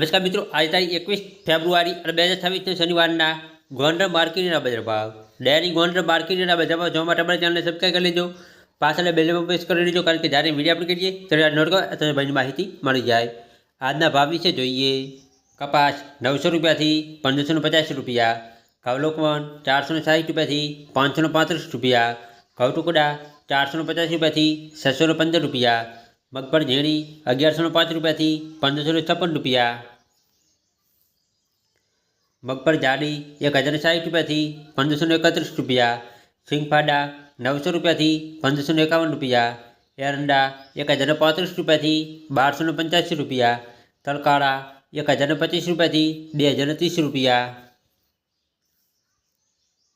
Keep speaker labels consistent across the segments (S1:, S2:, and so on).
S1: નમસ્કાર મિત્રો, આજે તારીખ એકવીસ ફેબ્રુઆરી અને બે હજાર છવ્વીસને શનિવારના ગોંડર માર્કેટના બજાર ભાવ ડેરી ગોંડર માર્કેટના બજાર ભાવ જોવા માટે અમારી ચેનલને સબસ્ક્રાઈબ કરી લેજો. પાછળ બેલમાં પ્રેસ કરી લેજો, કારણ કે જ્યારે વીડિયો આપણે કરીએ ત્યારે નોટ કરો તમને બધી માહિતી મળી જાય. આજના ભાવ વિશે જોઈએ. કપાસ નવસો રૂપિયાથી પંદરસો પચાસ રૂપિયા, ઘઉલોકવન ચારસો સાઠ રૂપિયાથી પાંચસો પાંત્રીસ રૂપિયા, ઘઉં ટુકડા ચારસો પચાસ રૂપિયાથી છસો પંદર રૂપિયા મગફળ ઝીણી અગિયારસો પાંચ રૂપિયાથી પંદરસો છપ્પન રૂપિયા. મગફળ જાડી, એક હજાર સાઠ રૂપિયાથી પંદરસો એકત્રીસ રૂપિયા. સિંગફાડા નવસો રૂપિયાથી પંદરસો એકાવન રૂપિયા. એરંડા, એક હજાર પાંત્રીસ રૂપિયાથી બારસો પંચ્યાસી રૂપિયા. તલકાળા એક હજાર પચીસ રૂપિયાથી બે હજાર ત્રીસ રૂપિયા.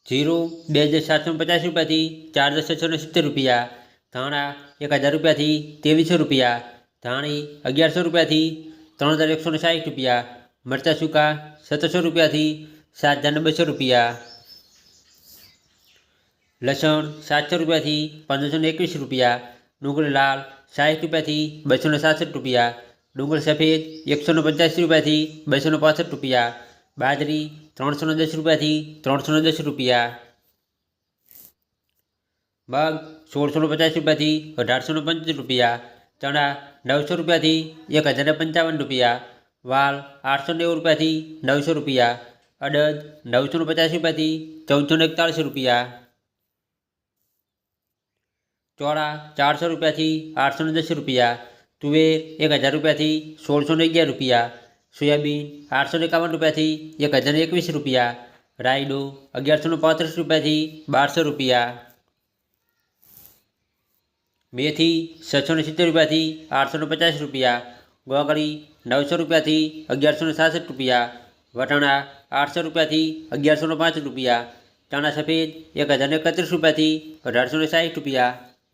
S1: જીરું, બે હજાર સાતસો પચાસ રૂપિયાથી ચાર હજાર છસો સિત્તેર રૂપિયા. ધાણા એક હજાર રૂપિયાથી ત્રેવીસો રૂપિયા, ધાણી અગિયારસો રૂપિયાથી ત્રણ હજાર એકસો ને સાઠ રૂપિયા, મરચાં સૂકા સત્તરસો રૂપિયાથી સાત હજાર ને બસો રૂપિયા, લસણ સાતસો રૂપિયાથી પંદરસો ને એકવીસ રૂપિયા, ડુંગળી લાલ સાઠ રૂપિયાથી બસો ને સાસઠ રૂપિયા, ડુંગળી સફેદ એકસો ને પંચ્યાસી રૂપિયાથી બસો ને પાસઠ રૂપિયા, બાજરી ત્રણસો ને દસ રૂપિયાથી ત્રણસો ને દસ રૂપિયા મગ સોળસો ને પચાસ રૂપિયાથી અઢારસો ને પંચોતેર રૂપિયા, ચણા નવસો રૂપિયાથી એક હજાર પંચાવન રૂપિયા, વાલ આઠસો નેવું રૂપિયાથી નવસો રૂપિયા, અડદ નવસો ને પચાસ રૂપિયાથી ચૌદસો એકતાળીસ રૂપિયા. ચોળા ચારસો રૂપિયાથી આઠસો ને દસ રૂપિયા, તુવેર એક હજાર રૂપિયાથી સોળસો ને અગિયાર રૂપિયા, સોયાબીન આઠસો ને એકાવન રૂપિયાથી એક હજાર એકવીસ રૂપિયા, રાયડો અગિયારસો ને પાંત્રીસ રૂપિયાથી બારસો રૂપિયા. મેથી છસો ને સિત્તેર રૂપિયાથી આઠસો ને પચાસ રૂપિયા, ગોગળી નવસો રૂપિયાથી અગિયારસો ને સાસઠ રૂપિયા, વટાણા આઠસો રૂપિયાથી અગિયારસો ને પાંચ રૂપિયા, ચણા સફેદ એક હજાર એકત્રીસ રૂપિયાથી અઢારસો ને સાઠ રૂપિયા